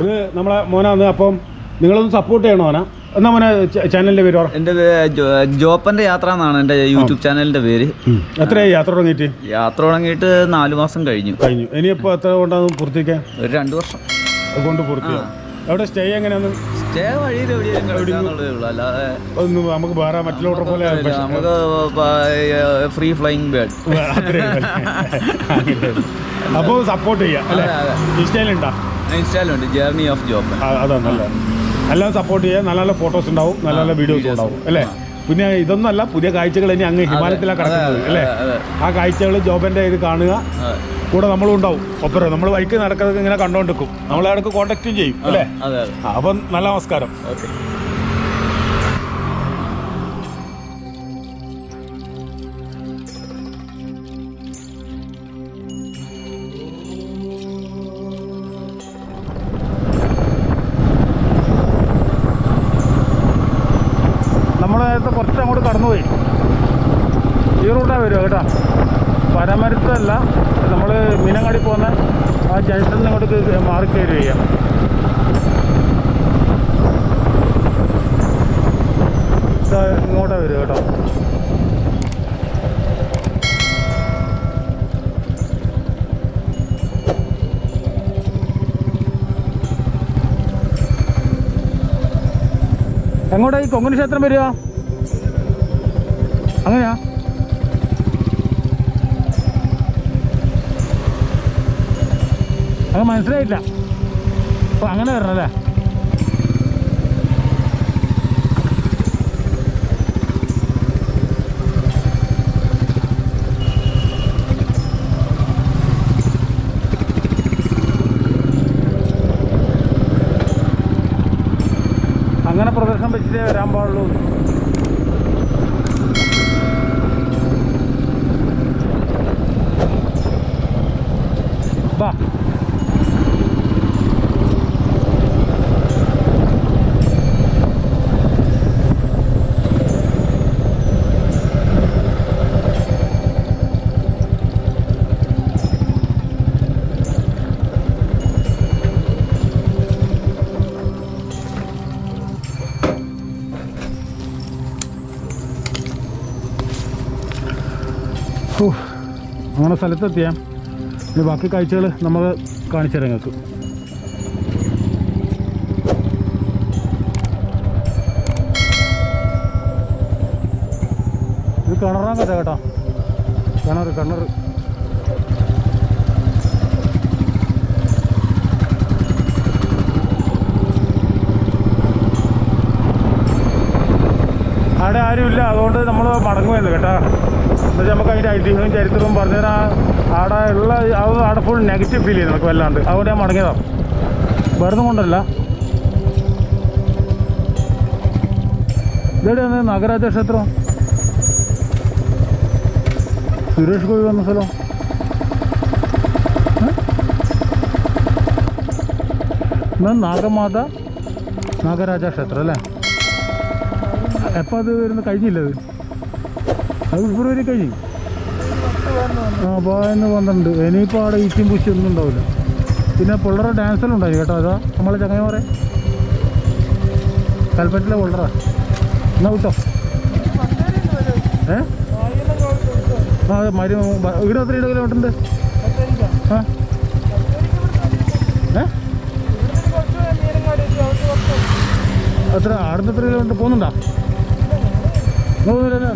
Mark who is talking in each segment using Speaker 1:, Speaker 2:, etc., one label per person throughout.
Speaker 1: ഇത് നമ്മളെ മോനാന്ന് അപ്പം നിങ്ങളൊന്ന് സപ്പോർട്ട് ചെയ്യണോ മോനാ? എന്നാ മോനെ ചാനലിന്റെ പേര്
Speaker 2: എന്റെ ജോപ്പന്റെ യാത്ര എന്നാണ് എന്റെ യൂട്യൂബ് ചാനലിന്റെ പേര്.
Speaker 1: എത്രയായി യാത്ര തുടങ്ങിയിട്ട്?
Speaker 2: യാത്ര തുടങ്ങിയിട്ട് നാലു മാസം കഴിഞ്ഞു.
Speaker 1: കഴിഞ്ഞു. ഇനിയിപ്പോ എത്ര കൊണ്ടാണ് പൂർത്തിക്കാൻ
Speaker 2: ഒരു രണ്ടു വർഷം.
Speaker 1: കൊണ്ട് പൂർത്തിയാ. അവിടെ സ്റ്റേ എങ്ങനെയാണ്?
Speaker 2: സ്റ്റേ വഴിയിൽ എവിടെയും അല്ലാതെ
Speaker 1: ഒന്ന് നമുക്ക് വേറെ മറ്റുള്ളവരുടെ പോലെ
Speaker 2: നമുക്ക് ഫ്രീ ഫ്ലൈങ് ബേർഡ്
Speaker 1: അപ്പോൾ സപ്പോർട്ട് ചെയ്യാം അല്ലേ? ഇൻസ്റ്റയിലുണ്ടാ
Speaker 2: ഇൻസ്റ്റാലുണ്ട് ജേർണി ഓഫ് ജോപ്പൻ
Speaker 1: അതാണ് നല്ല എല്ലാം സപ്പോർട്ട് ചെയ്യാം നല്ല നല്ല ഫോട്ടോസ് ഉണ്ടാവും നല്ല നല്ല വീഡിയോസ് ഉണ്ടാവും അല്ലേ? പിന്നെ ഇതൊന്നല്ല പുതിയ കാഴ്ചകൾ ഇനി അങ്ങ് ഹിമാലയത്തിലാണ് കിടക്കുന്നത് അല്ലേ? ആ കാഴ്ചകൾ ജോബിന്റെ ഇത് കാണുക കൂടെ നമ്മളും ഉണ്ടാവും. ഒപ്പരം നമ്മൾ വൈക്ക് നടക്കുന്നത് ഇങ്ങനെ കണ്ടോണ്ടിരിക്കും. നമ്മളെ ഇടയ്ക്ക് കോണ്ടാക്റ്റും ചെയ്യും അല്ലേ? അപ്പം നല്ല നമസ്കാരം.
Speaker 2: ഓക്കെ.
Speaker 1: വരിക കേട്ടോ. എങ്ങോട്ടാ ഈ കൊങ്കണി ക്ഷേത്രം വരിക? അങ്ങനെയാ? അങ്ങ് മനസ്സിലായില്ല. അപ്പൊ അങ്ങനെ വരണല്ലേ അങ്ങനെ പ്രദർശനം വെച്ചിട്ടേ വരാൻ പാടുള്ളൂ. അങ്ങനെ സ്ഥലത്തെത്തിയാൽ ഇനി ബാക്കി കാഴ്ചകൾ നമ്മൾ കാണിച്ചു തരാം നിങ്ങൾക്ക്. ഇത് കിണറാൻ കഥ കേട്ടോ. കിണർ കിണർ അവിടെ ആരുമില്ല. അതുകൊണ്ട് നമ്മൾ മടങ്ങുമായിരുന്നു കേട്ടോ. എന്നുവെച്ചാൽ നമുക്ക് അതിന്റെ ഐതിഹ്യവും ചരിത്രവും പറഞ്ഞുതരാൻ അവിടെ ഉള്ള അത് അവിടെ ഫുൾ നെഗറ്റീവ് ഫീൽ ചെയ്യുന്നു നമുക്ക് വല്ലാണ്ട്. അതുകൊണ്ട് ഞാൻ മടങ്ങിയതാണ് വെറുതെ കൊണ്ടല്ല. ഇതെവിടെയാണ് നാഗരാജ ക്ഷേത്രം സുരേഷ് ഗോപി വന്ന സ്ഥലം. എന്നാൽ എന്നാ നാഗമാത നാഗരാജ ക്ഷേത്രം അല്ലേ? എപ്പോൾ അത് വരുന്നത്? കഴിഞ്ഞില്ല അത് ഫെബ്രുവരി കഴിഞ്ഞു ആ പതിനൊന്ന് പന്ത്രണ്ട് ഇനിയിപ്പോൾ അവിടെ ഈച്ചും പൂച്ചും ഒന്നും ഉണ്ടാവില്ല. പിന്നെ പിള്ളേരെ ഡാൻസെല്ലാം ഉണ്ടായി കേട്ടോ. അതാ നമ്മളെ ചങ്ങായിമാരെ. കൽപ്പറ്റിലെ പുള്ളറ. എന്നാ വിട്ടോ ഏ? ആ അതെ മരി ഇവിടെ എത്ര കിലോമീറ്റർ ഉണ്ട്? ആ. ഏ? എത്ര? ആടുന്ന് എത്ര കിലോമീറ്റർ പോകുന്നുണ്ടോ?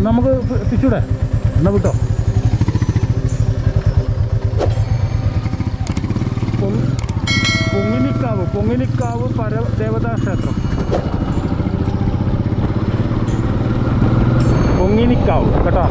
Speaker 1: നമുക്ക് തിരിച്ചൂടെ? എന്നാ വിട്ടോ? പൊങ്ങിനിക്കാവ് പൊങ്ങിനിക്കാവ് പര ദേവതാ ക്ഷേത്രം പൊങ്ങിനിക്കാവ് കേട്ടോ?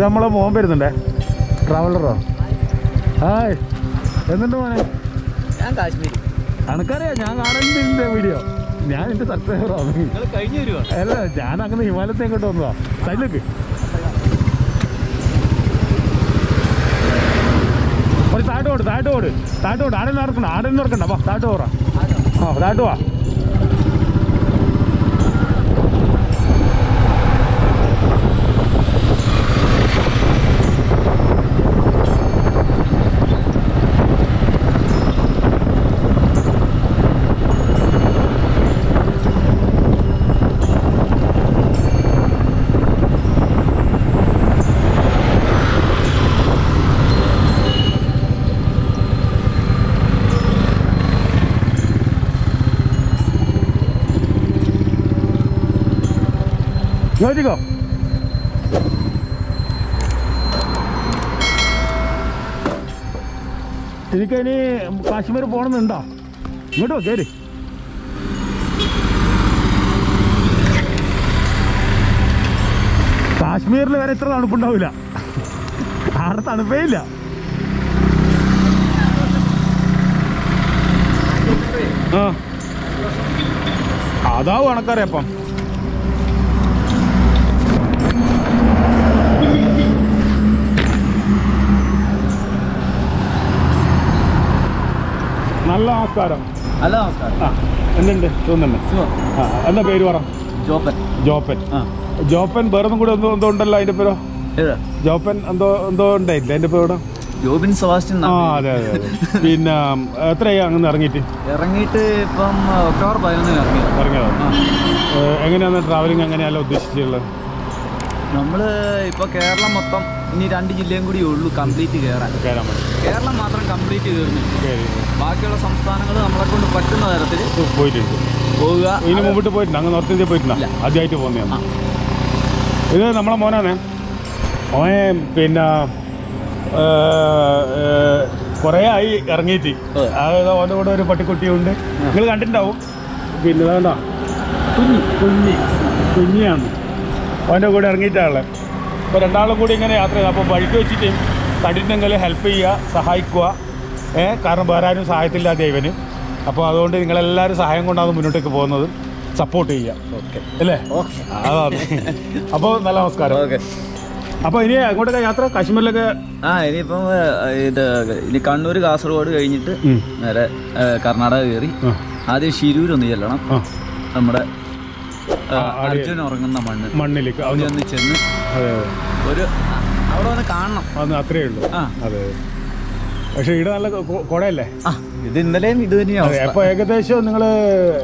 Speaker 1: ഇത് നമ്മളെ മോൻ വരുന്നുണ്ടേ. ട്രാവലറോ? ഹായ്. എന്നിട്ട് മോനെ?
Speaker 2: ഞാൻ കാശ്മീർ
Speaker 1: അനക്കറിയാം ഞാൻ കാണുന്നുണ്ട് വീഡിയോ. ഞാൻ എന്റെ സബ്സ്ക്രൈബറോ.
Speaker 2: നിങ്ങൾ കഴിഞ്ഞു വരുവാ.
Speaker 1: അല്ല ഞാൻ അങ്ങനെ ഹിമാലയത്തെ ഇങ്ങോട്ട് വന്നതാ. സൈഡിലേക്ക്. ഒരു താട്ടോട് താട്ടോട് താട്ട് ഓട്. താട്ട് ഓട്. ആടെ നടക്കണ്ട ആടെ നടക്കണ്ട. വാ താട്ട് പോറ ആ താട്ട് വാ യോജിക്കോ എനിക്കതിന് കാശ്മീർ പോകണമെന്നുണ്ടോ ഇങ്ങോട്ട് കയറി കാശ്മീരിൽ വരെ ഇത്ര തണുപ്പുണ്ടാവില്ല. ആടെ തണുപ്പേ ഇല്ല. അതാവും കണക്കറിയപ്പം നല്ല നമസ്കാരം
Speaker 2: ഹലോ നമസ്കാരം
Speaker 1: ആ എന്തുണ്ട്? തോന്നുന്നുണ്ട്. ആ എന്താ പേര് പറ?
Speaker 2: ജോപ്പൻ.
Speaker 1: ജോപ്പൻ. ജോപ്പൻ വേറൊന്നും കൂടെ എന്തോ എന്തോ ഉണ്ടല്ലോ അതിന്റെ പേരോ? ജോപ്പൻ എന്തോ എന്തോ ഉണ്ടായില്ല അതിന്റെ പേരോ
Speaker 2: ജോബിൻ സെബാസ്റ്റ്യൻ
Speaker 1: ആ അതെ അതെ പിന്നെ എത്രയാ അങ്ങനെ ഇറങ്ങിയിട്ട്?
Speaker 2: ഇറങ്ങിയിട്ട് ഇപ്പം ഒക്ടോബർ പതിനൊന്നിന് ഇറങ്ങി.
Speaker 1: ഇറങ്ങിയതാണ് എങ്ങനെയാണ് ട്രാവലിംഗ് എങ്ങനെയല്ല ഉദ്ദേശിച്ചുള്ളത്
Speaker 2: നമ്മൾ ഇപ്പോൾ കേരളം മൊത്തം ഇനി രണ്ട് ജില്ലയും കൂടി ഉള്ളൂ കംപ്ലീറ്റ് കയറാൻ
Speaker 1: കയറാൻ പറ്റും.
Speaker 2: കേരളം മാത്രം കംപ്ലീറ്റ്
Speaker 1: കയറി
Speaker 2: ബാക്കിയുള്ള സംസ്ഥാനങ്ങൾ നമ്മളെ കൊണ്ട് പറ്റുന്ന തരത്തിൽ
Speaker 1: പോയിട്ടുണ്ട്
Speaker 2: പോവുക.
Speaker 1: ഇതിന് മുമ്പിട്ട് പോയിട്ടുണ്ട് അങ്ങ് നോർത്ത് ഇന്ത്യ
Speaker 2: പോയിട്ടില്ല.
Speaker 1: ആദ്യമായിട്ട് പോകുന്നതാണ്.
Speaker 2: ആ.
Speaker 1: ഇത് നമ്മളെ മോനാണേ. മോനെ പിന്നെ കുറേ ആയി ഇറങ്ങിയിട്ട്. അതായത് ഓന്റെ കൂടെ ഒരു പട്ടിക്കുട്ടിയുണ്ട്. നിങ്ങൾ കണ്ടിട്ടുണ്ടാവും. പിന്നെ വേണ്ട. കുഞ്ഞി കുഞ്ഞി കുഞ്ഞിയാണ്. ഓന്റെ കൂടെ ഇറങ്ങിയിട്ടാണുള്ളത് അപ്പോൾ രണ്ടാളും കൂടി ഇങ്ങനെ യാത്ര ചെയ്തു. അപ്പോൾ വഴിക്ക് വെച്ചിട്ട് തടിണ്ടെങ്കിൽ ഹെൽപ്പ് ചെയ്യുക സഹായിക്കുക. ഏഹ് കാരണം വേറെ ആരും സഹായത്തില്ല ദൈവന്. അപ്പോൾ അതുകൊണ്ട് നിങ്ങളെല്ലാവരും സഹായം കൊണ്ടാണ് മുന്നോട്ടേക്ക് പോകുന്നത്. സപ്പോർട്ട് ചെയ്യുക.
Speaker 2: ഓക്കെ
Speaker 1: അല്ലേ?
Speaker 2: ഓക്കെ
Speaker 1: അതാണ്. അപ്പോൾ നല്ല നമസ്കാരം.
Speaker 2: ഓക്കെ
Speaker 1: അപ്പോൾ ഇനി അങ്ങോട്ടൊക്കെ യാത്ര കാശ്മീരിലൊക്കെ
Speaker 2: ആ ഇനിയിപ്പം ഇത് ഇനി കണ്ണൂർ കാസർഗോഡ് കഴിഞ്ഞിട്ട് നേരെ കർണാടക കയറി
Speaker 1: ആദ്യം
Speaker 2: ആദ്യം ഷിരൂരൊന്ന് ചെല്ലണം. നമ്മുടെ അർജുൻ ഉറങ്ങുന്ന മണ്ണ്.
Speaker 1: മണ്ണിലേക്ക്.
Speaker 2: അവിടെ ഒന്ന് ചെന്ന് ഒരു അവിടെ വന്ന് കാണണം.
Speaker 1: അതൊന്ന് അത്രയേ ഉള്ളൂ.
Speaker 2: ആ.
Speaker 1: അതെ. പക്ഷേ ഇവിടെ നല്ല കൊ- കുടയല്ലേ?
Speaker 2: ആ ഇത് ഇന്നലെയും ഇത്
Speaker 1: അതെ
Speaker 2: തന്നെയാണ്
Speaker 1: അപ്പൊ ഏകദേശം നിങ്ങൾ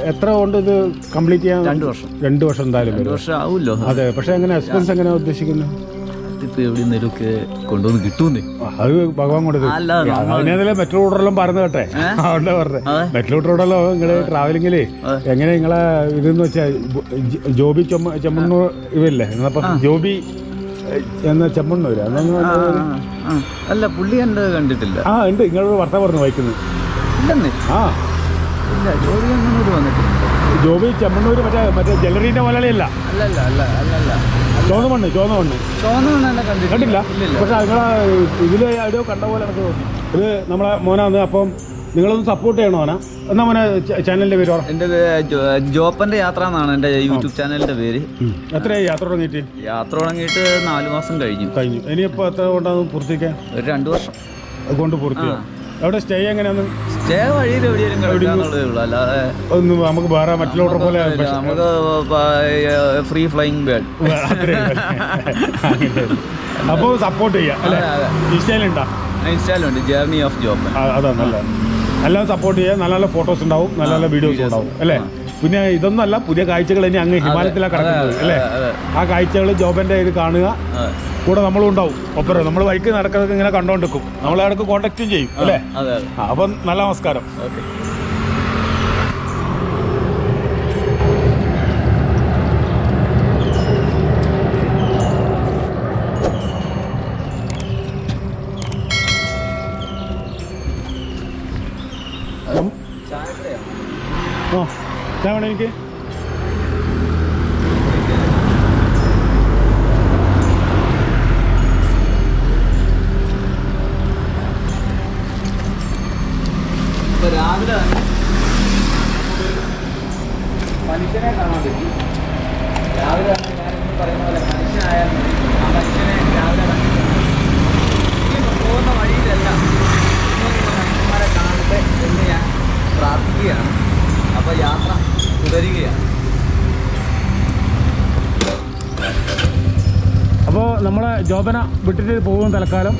Speaker 1: എത്ര കൊണ്ട് ഇത് കംപ്ലീറ്റ് ചെയ്യാൻ
Speaker 2: രണ്ടു വർഷം.
Speaker 1: രണ്ട് വർഷം എന്തായാലും
Speaker 2: രണ്ടു
Speaker 1: വരും?
Speaker 2: വർഷം ആവുമല്ലോ.
Speaker 1: അതെ പക്ഷെ എങ്ങനെ എക്സ്പെൻസ് എങ്ങനെ ഉദ്ദേശിക്കുന്നു?
Speaker 2: ഇതിപ്പോ എവിടെ നിന്നൊക്കെ കൊണ്ടുവന്ന് കിട്ടൂന്നേ
Speaker 1: ആ, അത് ഭഗവാൻ കൊടുത്തു.
Speaker 2: അല്ല, നമ്മ-
Speaker 1: അതിനേതല്ലേ മെട്രോ റൂട്ടെല്ലാം പറഞ്ഞു കേട്ടെ? അതുകൊണ്ട് പറഞ്ഞത്
Speaker 2: അതെ.
Speaker 1: മെട്രോ റൂട്ടെല്ലാം നിങ്ങൾ
Speaker 2: ട്രാവലിംഗിൽ
Speaker 1: എങ്ങനെ നിങ്ങളെ ഇതെന്ന് വെച്ചാൽ ജോബി ചെമ്മ ചെമ്മണ്ണൂർ ഇവല്ലേ എന്നപ്പം ജോബി എന്ന ചെമ്മണ്ണൂര്.
Speaker 2: അല്ല പുള്ളി എന്റെ കണ്ടിട്ടില്ല.
Speaker 1: ആ ഉണ്ട്. നിങ്ങളൊരു വർത്ത പറഞ്ഞു വായിക്കുന്നത്
Speaker 2: ഇല്ലെന്നേ?
Speaker 1: ആ.
Speaker 2: ഇല്ല ജോബി ഒന്നും വന്നിട്ടില്ല.
Speaker 1: ജോബി ചെമ്മണ്ണൂര് മറ്റേ മറ്റേ ജ്വല്ലറീന്റെ മലയാളിയല്ല
Speaker 2: അല്ലല്ല അല്ല അല്ല അല്ല അല്ല
Speaker 1: ചോന്ന മണ്ണ് ചോന്ന മണ്ണ്
Speaker 2: കണ്ടിട്ടില്ല.
Speaker 1: കണ്ടില്ല. പക്ഷെ നിങ്ങളെ ഇതിൽ എവിടെയോ കണ്ട പോലെ എനിക്ക് തോന്നുന്നു. ഇത് നമ്മളെ മോനാന്ന് അപ്പം നിങ്ങളൊന്ന് സപ്പോർട്ട് ചെയ്യണോ എന്നാ മോനെ ചാനലിന്റെ പേര് എന്റെ
Speaker 2: എന്റെ പേ- ജോ- ജോപ്പന്റെ യാത്ര എന്നാണ് എന്റെ യൂട്യൂബ് ചാനലിന്റെ പേര്.
Speaker 1: എത്രയായി യാത്ര തുടങ്ങിയിട്ട്?
Speaker 2: യാത്ര തുടങ്ങിയിട്ട് നാലു മാസം കഴിഞ്ഞു.
Speaker 1: കഴിഞ്ഞു. ഇനിയിപ്പോ എത്ര കൊണ്ടാണ് പൂർത്തിക്കാൻ
Speaker 2: ഒരു രണ്ടു വർഷം.
Speaker 1: കൊണ്ട് പൂർത്തിയാ. എവിടെ സ്റ്റേ എങ്ങനെയാണ്
Speaker 2: സ്റ്റേ വഴിയിൽ എവിടെയെങ്കിലും അല്ലാതെ
Speaker 1: ഒന്ന് നമുക്ക് വേറെ മറ്റുള്ളവരുടെ പോലെ
Speaker 2: നമുക്ക് ഫ്രീ ഫ്ലൈങ് ബേഡ്
Speaker 1: അപ്പോൾ സപ്പോർട്ട് ചെയ്യാം ഇൻസ്റ്റയിലുണ്ടാ?
Speaker 2: ഇൻസ്റ്റാലുണ്ട് ജേർണി ഓഫ് ജോബ്
Speaker 1: അതാ നല്ല എല്ലാം സപ്പോർട്ട് ചെയ്യാം നല്ല നല്ല ഫോട്ടോസ് ഉണ്ടാവും നല്ല നല്ല വീഡിയോസ് ഉണ്ടാവും അല്ലേ? പിന്നെ ഇതൊന്നല്ല പുതിയ കാഴ്ചകൾ ഇനി അങ്ങ് ഹിമാലയത്തിലാണ് കിടക്കുന്നത് അല്ലേ? ആ കാഴ്ചകൾ ജോബന്റെ ഇത് കാണുക കൂടെ നമ്മളും ഉണ്ടാവും. ഒപ്പരം നമ്മൾ ബൈക്ക് നടക്കുന്നത് ഇങ്ങനെ കണ്ടോണ്ടിരിക്കും. നമ്മളെ ഇടയ്ക്ക് കോണ്ടാക്റ്റും ചെയ്യും അല്ലേ? അപ്പം നല്ല നമസ്കാരം.
Speaker 2: ഓക്കെ.
Speaker 1: എനിക്ക് ജോബന വിട്ടിട്ട് പോകും തൽക്കാലം.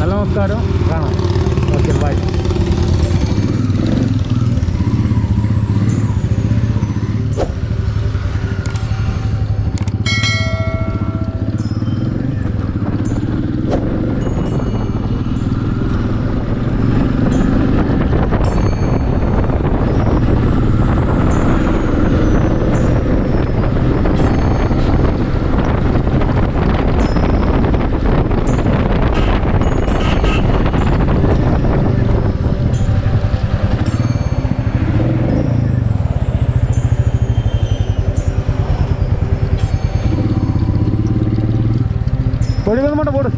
Speaker 1: നല്ല നമസ്കാരം. പൊടിക്കൊന്നും വേണ്ട പോട്.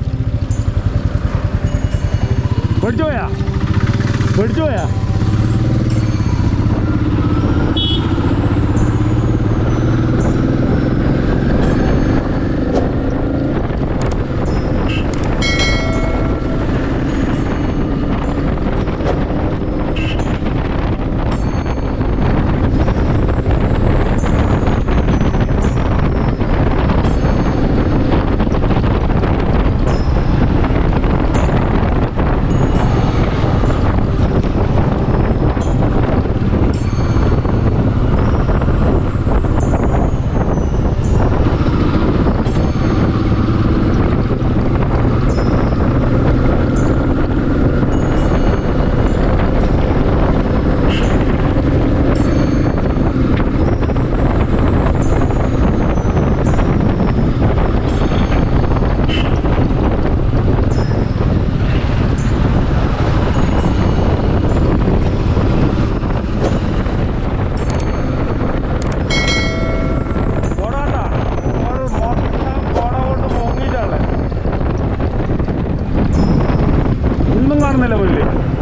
Speaker 1: പൊടിച്ചു പോയാ? പൊടിച്ചു പോയാ? vuelve.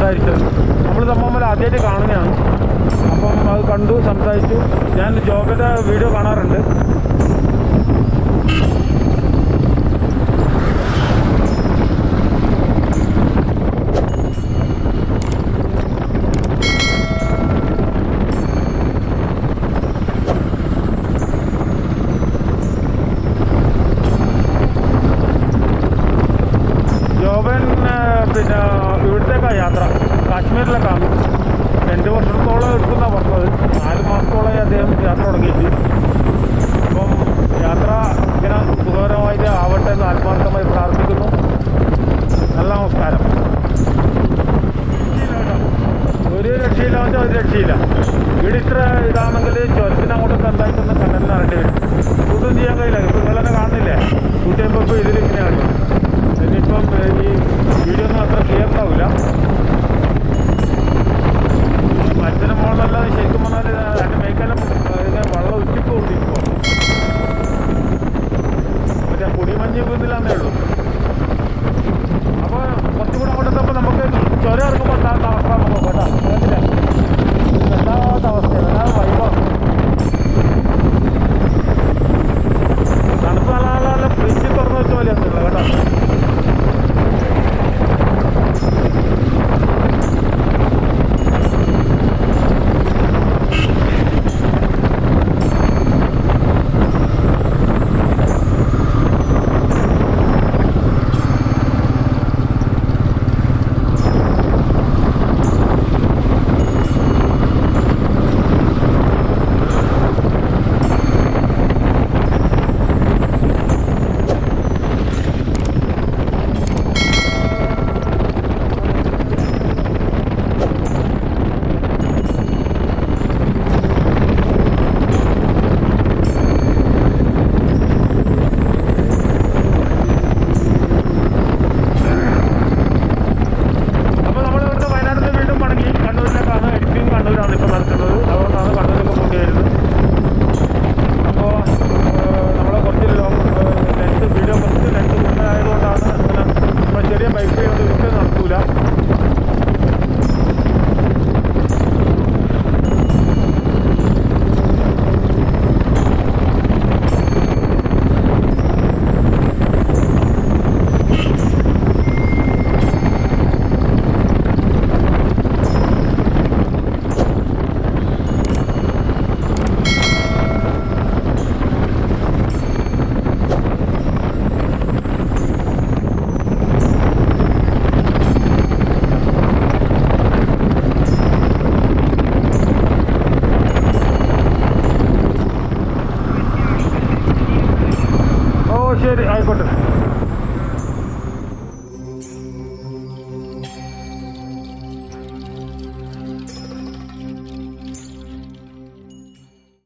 Speaker 1: സംസാരിച്ചത്. നമ്മൾ തമ്മിൽ ആദ്യമായിട്ട് കാണുകയാണ് അപ്പം അത് കണ്ടു സംസാരിച്ചു. ഞാൻ ജോബിന്റെ വീഡിയോ കാണാറുണ്ട്.